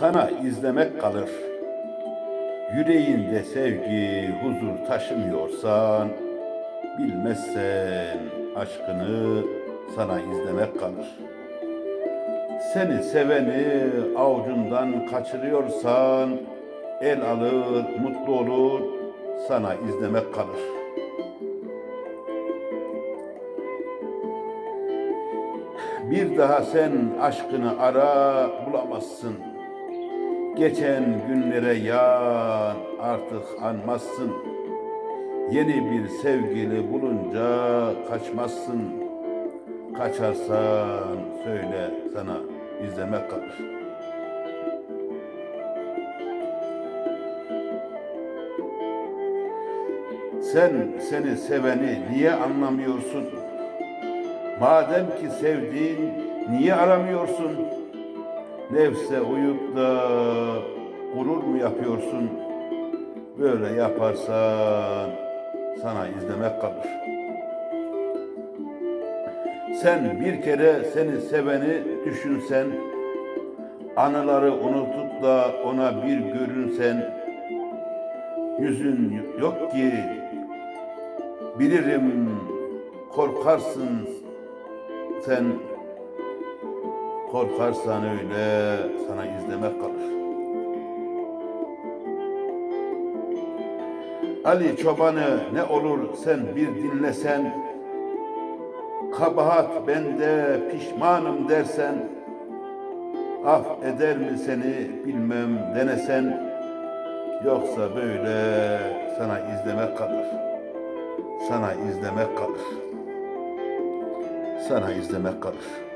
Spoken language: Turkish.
sana izlemek kalır. Yüreğinde sevgi, huzur taşımıyorsan, bilmezsen aşkını sana izlemek kalır. Seni seveni avucundan kaçırıyorsan, el alır, mutlu olur, sana izlemek kalır. Bir daha sen aşkını ara bulamazsın. Geçen günlere yan artık anmazsın. Yeni bir sevgili bulunca kaçmazsın. Kaçarsan söyle sana izlemek kalır. Sen seni seveni niye anlamıyorsun? Madem ki sevdiğin niye aramıyorsun? Nefse uyup da gurur mu yapıyorsun? Böyle yaparsan sana izlemek kalır. Sen bir kere seni seveni düşünsen, anıları unutup da ona bir görünsen, yüzün yok ki bilirim korkarsın sen korkarsan öyle sana izlemek kalır. Ali çobanı ne olur sen bir dinlesen, kabahat bende pişmanım dersen, af eder mi seni bilmem denesen, yoksa böyle sana izlemek kalır. Sana izlemek kalır. Sana izlemek kalır.